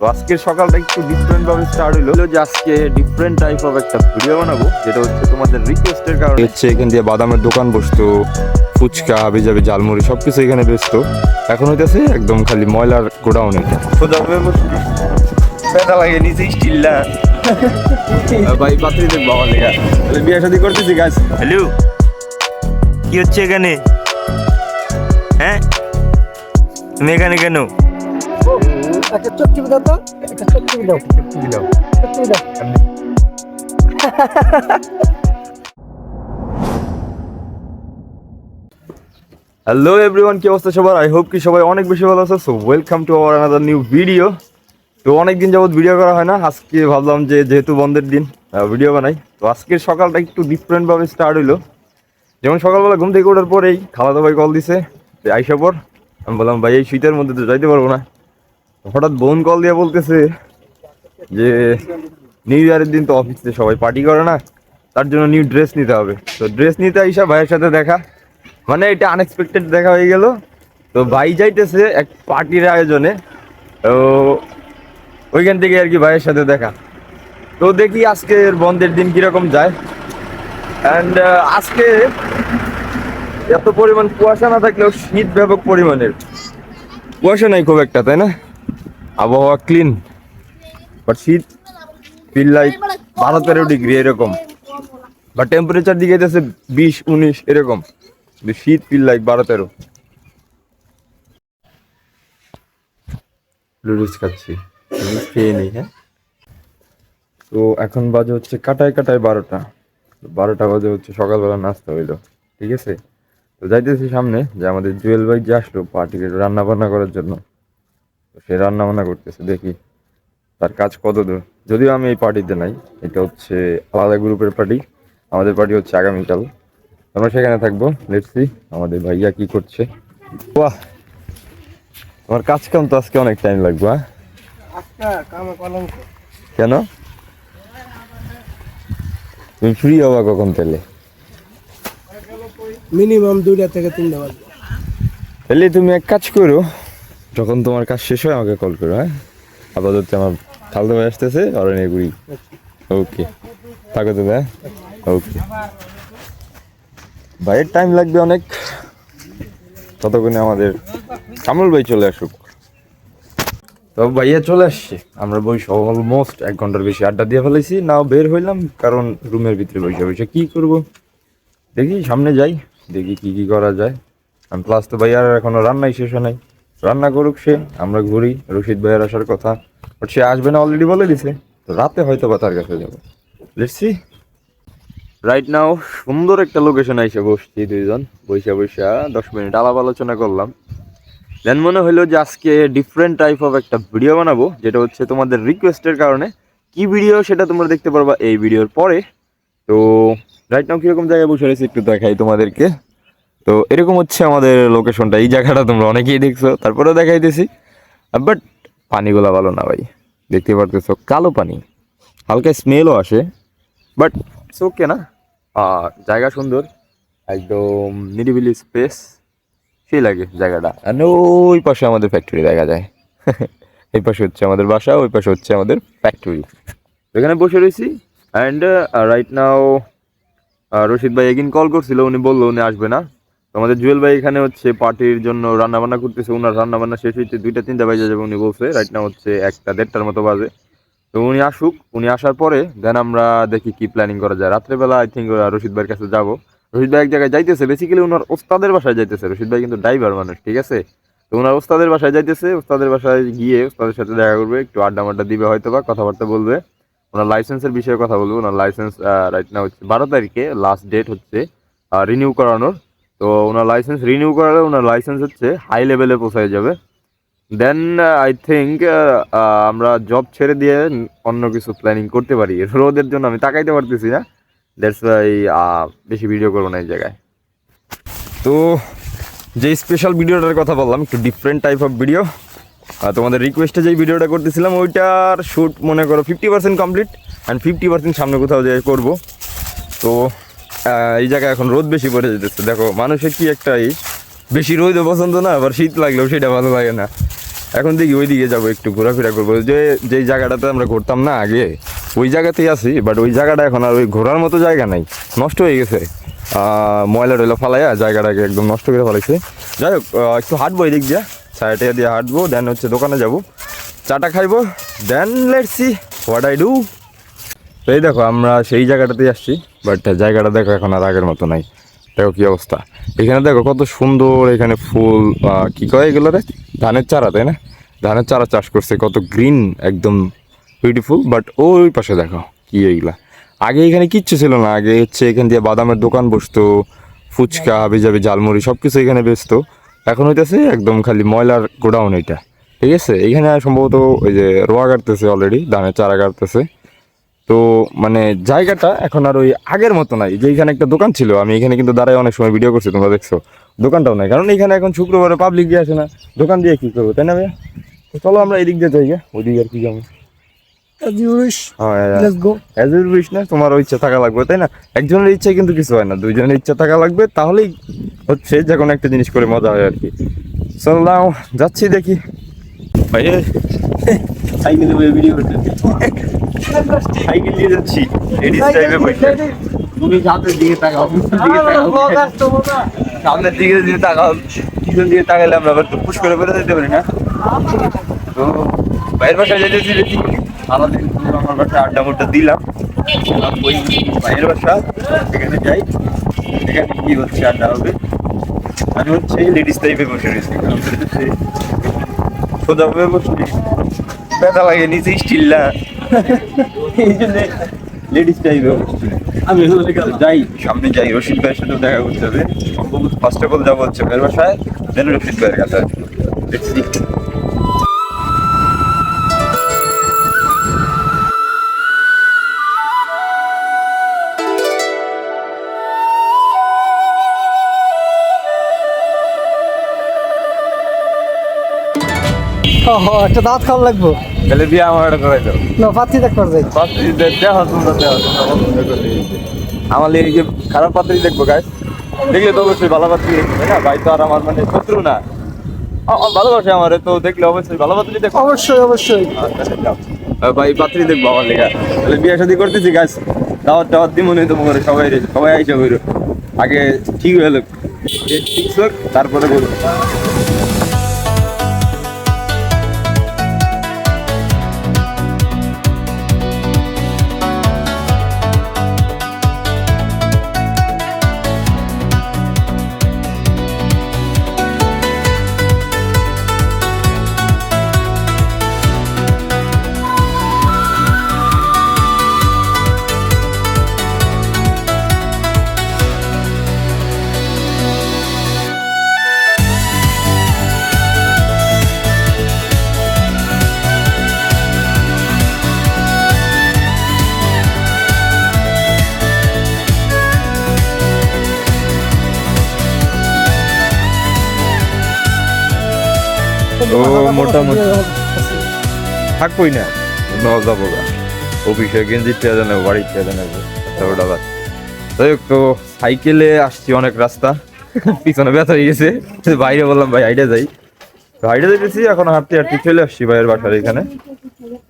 আজকের সকালটা একটু ডিফারেন্ট ভাবে স্টার্ট হলো। যে আজকে ডিফারেন্ট টাইপ অফ একটা ভিডিও বানাবো যেটা হচ্ছে তোমাদের রিকোয়েস্টের কারণে। হচ্ছে এখান দিয়ে বাদামের দোকান বসতো ফুচকা হাবি যাবে ঝালমুড়ি সবকিছু এখানে বেচতো এখন হইতেছে একদম খালি ময়লার গোডাউন এটা সোজা ভাবে ব্যথা লাগে নিচে স্টিলটা ভাই পাত্রী দেখব আমার লেগা। তাহলে বিয়ে শাদি করতেছি গাছ হ্যালো কি হচ্ছে এখানে? হ্যাঁ? তুমি এখানে কেন? একটা দাও তো, একটা দাও চটকি দাও। হ্যালো এভরিওয়ান কি অবস্থা সবার? আই হোপ কি সবাই অনেক বেশি ভালো আছে। So welcome to our another new video তো অনেক দিন যাবত ভিডিও করা হয় না। আজকে ভাবলাম যে যেহেতু বন্ধের দিন ভিডিও বানাই। তো আজকের সকালটা একটু ডিফারেন্ট ভাবে স্টার্ট হইল। যেমন সকালবেলা ঘুম থেকে ওঠার পরেই খালাদা ভাই কল দিছে আইসা পর আমি বললাম, ভাই, এই শীতের মধ্যে তো যাইতে পারব না। হঠাৎ বোন কল দিয়ে বলতেছে যে নিউ ইয়ারের দিন তো অফিসে সবাই পার্টি করে না, তার জন্য নিউ ড্রেস নিতে হবে। তো ড্রেস নিতে আইসা ভাইয়ের সাথে দেখা মানে এটা আনএক্সপেক্টেড দেখা হয়ে গেল। তো ভাই যাইতেছে এক পার্টির আয়োজনে, তো ওইখান থেকে আর কি ভাইয়ের সাথে দেখা। তো দেখি আজকের বন্ধের দিন কীরকম যায়। অ্যান্ড আজকে এত পরিমাণ কুয়াশা না থাকলেও শীত ব্যাপক পরিমাণের। কুয়াশা নাই খুব একটা, তাই না? আবহাওয়া ক্লিন বাট শীত ফিল লাইক বারো তেরো ডিগ্রি এরকম বা টেম্পারেচার দিকে যেতেছে বিশ, উনিশ এরকম শীত ফিল লাইক বারো তেরো লুডুস খাচ্ছি লুডুস খেয়ে নেই হ্যাঁ? তো এখন বাজে হচ্ছে কাটায় কাটায় বারোটা বারোটা বাজে হচ্ছে সকালবেলা নাস্তা হইল, ঠিক আছে? তো যাইতেছি সামনে যে আমাদের জুয়েল ভাই যে আসলো পার্টিকে রান্না বান্না করার জন্য। সে রান্না বান্না করতেছে দেখি তার কাজ কত দূর যদিও আমি এই পার্টিতে নাই এটা হচ্ছে আলাদা গ্রুপের পার্টি আমাদের পার্টি হচ্ছে আগামীকাল। আমরা সেখানে থাকব লেটসি আমাদের ভাইয়া কি করছে। বাহ তোমার কাজ কাম তো আজকে অনেক টাইম লাগবে হ্যাঁ? কেন? তুমি ফ্রি হবা কখন তাহলে? মিনিমাম দুইটা থেকে তিনটা বাজবে। তাহলে তুমি এক কাজ করো যখন তোমার কাজ শেষ হয়, আমাকে কল করো হ্যাঁ? আপাতত আমার খালতো ভাই আসতেছে অরণ্য গুড়ি ওকে থাকো তো হ্যাঁ? ওকে ভাইয়ের টাইম লাগবে অনেক। ততক্ষণে আমাদের কামরুল ভাই চলে আসুক। তো ভাইয়া চলে আসছে। আমরা বসে অলমোস্ট এক ঘণ্টার বেশি আড্ডা দিয়ে ফেলেছি। নাও বের হইলাম, কারণ রুমের ভিতরে বসে বসে কি করব? দেখি, সামনে যাই, দেখি কি কি করা যায়। আমি প্লাস তো ভাইয়ার এখনও রান্নাই শেষ হয় নাই। রান্না করুক সে, আমরা ঘুরি, রশিদ ভাইয়ের আসার কথা। বাট সে আসবে না অলরেডি বলে দিছে। রাতে হয়তো বা তার কাছে যাব। লেটসি রাইট নাও সুন্দর একটা লোকেশন আইসে বসছি দুইজন। বৈশা বৈশা দশ মিনিট আলাপ আলোচনা করলাম। দেন মনে হলো যে আজকে ডিফারেন্ট টাইপ অফ একটা ভিডিও বানাবো, যেটা হচ্ছে তোমাদের রিকোয়েস্টের কারণে। কি ভিডিও সেটা তোমরা দেখতে পারবা এই ভিডিওর পরে। তো রাইট নাও কীরকম জায়গায় বসে রয়েছে একটু দেখাই তোমাদেরকে। তো এরকম হচ্ছে আমাদের লোকেশনটা এই জায়গাটা তোমরা অনেকেই দেখছ, তারপরেও দেখাইতেছি। বাট পানিগুলো ভালো না ভাই, দেখতে পারতেছো, কালো পানি। হালকা স্মেলও আসে বাট ইটস ওকে না। জায়গা সুন্দর, একদম নিরিবিলি স্পেস সেই লাগে জায়গাটা। আর ওই পাশে আমাদের ফ্যাক্টরি দেখা যায়। এই পাশে হচ্ছে আমাদের বাসা, ওই পাশে হচ্ছে আমাদের ফ্যাক্টরি এখানে বসে রয়েছি অ্যান্ড রাইট নাও রশিদ ভাই একদিন কল করছিল, উনি বলল উনি আসবে না। আমাদের জুয়েল ভাই এখানে হচ্ছে পার্টির জন্য রান্না বান্না করতেছে ওনার রান্না বান্না শেষ হইতে দুইটা, তিনটা বাজে যাবে উনি বলছে রাইট না হচ্ছে একটা দেড়টার মতো বাজে। তো উনি আসুক, উনি আসার পরে দেন আমরা দেখি কি প্ল্যানিং করা যায়। রাত্রেবেলা আই থিঙ্ক রশিদ ভাইয়ের কাছে যাব। রশিদ ভাই এক জায়গায় যাইতেছে বেসিক্যালি ওনার ওস্তাদের বাসায় যাইতেছে। রশিদ ভাই কিন্তু ড্রাইভার মানুষ, ঠিক আছে? তো ওনার ওস্তাদের বাসায় যাইতেছে, ওস্তাদের বাসায় গিয়ে ওস্তাদের সাথে দেখা করবে, একটু আড্ডা মাড্ডা দিবে হয়তো বা, কথাবার্তা বলবে। ওনার লাইসেন্সের বিষয়ে কথা বলব। ওনার লাইসেন্স রাইট না হচ্ছে বারো তারিখে লাস্ট ডেট হচ্ছে রিনিউ করানোর। তো ওনার লাইসেন্স রিনিউ করালে ওনার লাইসেন্স হচ্ছে হাই লেভেলে পৌঁছায় যাবে। দেন আই থিঙ্ক আমরা জব ছেড়ে দিয়ে অন্য কিছু প্ল্যানিং করতে পারি। রোদের জন্য আমি তাকাইতে পারতেছি না। দ্যাটস ওয়াই বেশি ভিডিও করব না এই জায়গায়। তো যে স্পেশাল ভিডিওটার কথা বললাম, একটু ডিফারেন্ট টাইপ অফ ভিডিও তোমাদের রিকোয়েস্টে যেই ভিডিওটা করতেছিলাম, ওইটার শ্যুট মনে করো fifty percent complete and fifty percent সামনে কোথাও যেয়ে করব। তো এই জায়গায় এখন রোদ বেশি পড়ে যেতেছে দেখো, মানুষের কি একটা এই বেশি রোদও পছন্দ না, আবার শীত লাগলেও সেটা ভালো লাগে না। এখন দেখি ওই দিকে যাব, একটু ঘোরাফেরা করব। যে, যেই জায়গাটাতে আমরা ঘুরতাম না আগে, ওই জায়গাতেই আছি বাট ওই জায়গাটা এখন আর ওই ঘোরার মতো জায়গা নাই। নষ্ট হয়ে গেছে। ময়লা টয়লা ফালাইয়া জায়গাটাকে একদম নষ্ট করে ফেলাইছে। যাই হোক একটু হাঁটবো এই দিক দিয়ে। সাইডে দিয়ে হাঁটবো, দেন হচ্ছে দোকানে যাব। চাটা খাইবো, then let's what I do তো এই দেখো, আমরা সেই জায়গাটাতেই আসছি বাট জায়গাটা দেখো এখন আর আগের মতো নাই। দেখো কি অবস্থা। এখানে দেখো কত সুন্দর এখানে ফুল কি কয় এগুলো রে ধানের চারা, তাই না? ধানের চারা চাষ করছে, কত গ্রিন একদম বিউটিফুল বাট ওই পাশে দেখো কি এইগুলা। আগে এখানে কিচ্ছু ছিল না, আগে হচ্ছে এখান দিয়ে বাদামের দোকান বসতো, ফুচকা হাবি যাবি ঝালমুড়ি সব কিছু এখানে বেচতো। এখন হইতেছে একদম খালি ময়লার গোডাউন এটা। ঠিক আছে? এখানে সম্ভবত ওই যে রোয়া কাটতেছে অলরেডি ধানের চারা কাটতেছে তো মানে জায়গাটা এখন আর ওই আগের মতো নাই। যে এখানে একটা দোকান ছিল আমি এখানে কিন্তু দাঁড়ায় অনেক সময় ভিডিও করছি তোমরা দেখছ। দোকানটাও নাই কারণ এখানে এখন শুক্রবারে পাবলিক দিয়ে আসে না। দোকান দিয়ে কি করব তাই না ভাইয়া? তো চলো আমরা এদিক দিয়ে যাই গা ওইদিকে আর কি যাব. হ্যাঁ না তোমারও ইচ্ছা থাকা লাগবে তাই না? একজনের ইচ্ছা কিন্তু কিছু হয় না দুইজনের ইচ্ছা থাকা লাগবে তাহলেই হচ্ছে যে কোনো একটা জিনিস করে মজা হয় আর কি। চললাম যাচ্ছি দেখি। ভাই সাইকেলে বয়ে ভিডিও করতে সাইকেল নিয়ে যাচ্ছি। লেডিস টাইপে বসে। তুমি সামনের দিকে তাকাও সামনের দিকে দিকে তাকাও পিছন দিকে তাকালে আমরা আবার পুশ করে বেরোতে যেতে পারি না? তো বাইরের বাসায় যেতেছি সারাদিন পুরো আমার বাসায় আড্ডা মুড্ডা দিলাম। ওই বাইরের বাসা সেখানে যাই। সেখানে কি হচ্ছে আড্ডা হবে। আমি হচ্ছে লেডিস টাইপে বসে রয়েছি। সোজাভাবে বসে ব্যথা লাগে নিচে স্টিল্লা এই জন্য লেডিস টাইপে আমি যাই। সামনে যাই রশিদ ভাইয়ের সাথে দেখা করতে হবে। সম্ভবত ফার্স্ট অফ অল যাব হচ্ছে ভাইয়ের বাসায় দেন রশিদ ভাইয়ের কাছে দেখছি ও, একটা দাঁত খাওয়া লাগবো। তাহলে বিয়ে আমার একটা করাই দাও। না পাত্রী দেখবার যাই। পাত্রী দেখো তোমরা দেখো করে। আমার এই যে খারাপ পাত্রী দেখব গাছ দেখলে তো অবশ্যই ভালো পাত্রী দেখব না? ভাই তো আর আমার মানে শত্রু না। ভালোবাসে আমার তো দেখলে অবশ্যই ভালো পাত্রী দেখব। অবশ্যই অবশ্যই। আচ্ছা, ভাই পাত্রী দেখব আমার লেগা। তাহলে বিয়ে শাদী করতেছি গাছ দাওয়াত টাওয়াত দিব মনে তোমার সবাই সবাই আইসা হইল। আগে ঠিক হয়ে লোক ঠিক হোক তারপরে বলব। ও, মোটামুটি। থাকবোই না। ন যাব গা অফিসে গেঞ্জি টেয়া নেব বাড়ির টেয়া নেব ওটা বাদ যাই হোক তো সাইকেলে আসছি অনেক রাস্তা। পিছনে ব্যথা হয়ে গেছে। বাইরে বললাম ভাই হাইটে যাই। তো হাইটে যাইতেছি এখন হাঁটতে হাঁটতে চলে আসছি ভাইয়ের বাসার এখানে।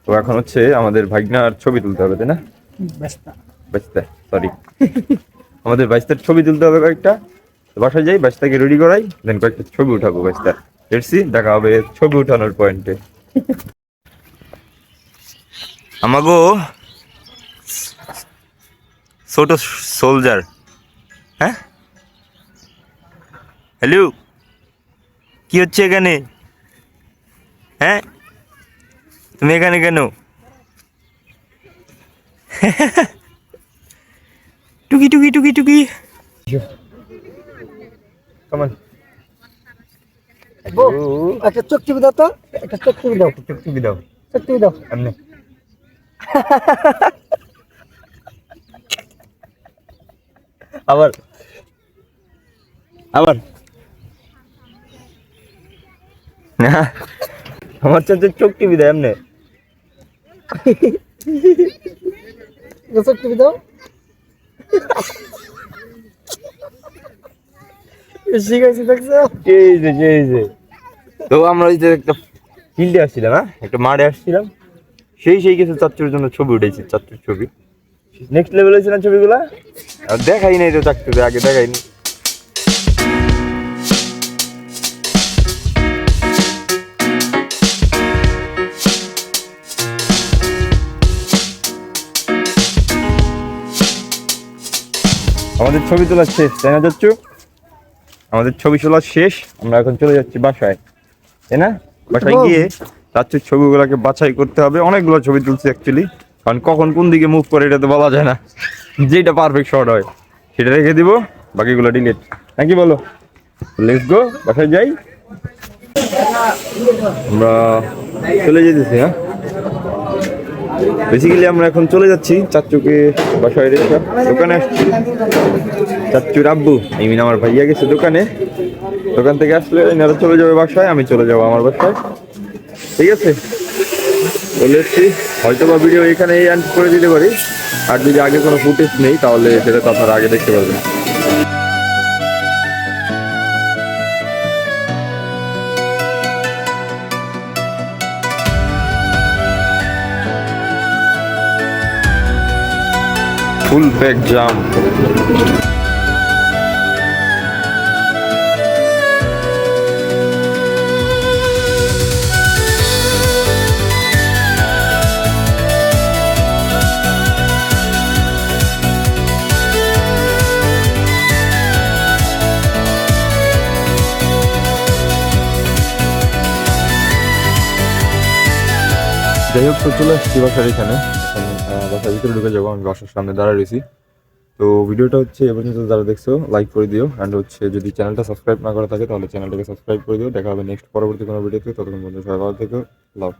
তো এখন হচ্ছে আমাদের ভাগনার ছবি তুলতে হবে তাই না? বাইশটা সরি আমাদের বাইশটার ছবি তুলতে হবে কয়েকটা। তো বাসায় যাই বাইশটাকে রেডি করাই দেন কয়েকটা ছবি উঠাবো বাইশটা এসছি দেখা হবে ছবি উঠানোর পয়েন্টে আমাগো ছোট সোলজার হ্যাঁ? হ্যালো কি হচ্ছে এখানে? হ্যাঁ? তুমি এখানে কেন? টুকি টুকি টুকি টুকি। কেমন একটা দাও তো একটা দাও। দাও। দাও। এমনি। আবার আবার। আমার চাচা চোখ টিভি দেয় এমনি। চোখ টিপে দাও। শিখাইছি দেখছ? এই যে এই যে। তো আমরা ওই যে একটা ফিল্ডে আসছিলাম হ্যাঁ? একটা মাঠে আসছিলাম। সেই সেই কিছু চাচ্চুর জন্য ছবি উঠেছি চাচ্চুর ছবি। নেক্সট লেভেল হয়েছে না ছবিগুলা? আর দেখাই নাই তো চাচ্চুতে আগে দেখাইনি আমাদের ছবি তোলা শেষ তাই না চাচ্চু? আমাদের ছবি তোলা শেষ আমরা এখন চলে যাচ্ছি বাসায়। তাই না? বাসায় গিয়ে চাচ্চুর ছবিগুলোকে বাছাই করতে হবে। অনেকগুলো ছবি তুলছি অ্যাকচুয়ালি কারণ কখন কোন দিকে মুভ করে এটা তো বলা যায় না। যেটা পারফেক্ট শট হয় সেটা রেখে দিব। বাকিগুলো ডিলিট নাকি বলো? লেটস গো বাসায় যাই। আমরা চলে যেতেছি হ্যাঁ? বেসিক্যালি আমরা এখন চলে যাচ্ছি চাচ্চুকে বাসায় রেখে। দোকানে আসছি। চাচ্চুর আব্বু এই মিন আমার ভাইয়া গেছে দোকানে। দোকান থেকে আসলে এনারা চলে যাবে বাসায়, আমি চলে যাব আমার বাসায়। ঠিক আছে? চলে এসছি। হয়তো বা ভিডিও এখানে এন্ড করে দিতে পারি। আর যদি আগে কোনো ফুটেজ নেই, তাহলে সেটা তো আপনারা আগে দেখতে পারবেন। Full bag jam. যাই হোক তো চলে আসছি বাসার এখানে। বাসার ভিতরে ঢুকে যাব, আমি বাসার সামনে দাঁড়া রয়েছি। তো ভিডিওটা হচ্ছে এ পর্যন্ত, যারা দেখছ লাইক করে দিও। অ্যান্ড হচ্ছে যদি চ্যানেলটা সাবস্ক্রাইব না করা থাকে, তাহলে চ্যানেলটাকে সাবস্ক্রাইব করে দিও। দেখা হবে নেক্সট পরবর্তী কোনো ভিডিওতে ততক্ষণ পর্যন্ত সবাই ভালো থেকো। লাভ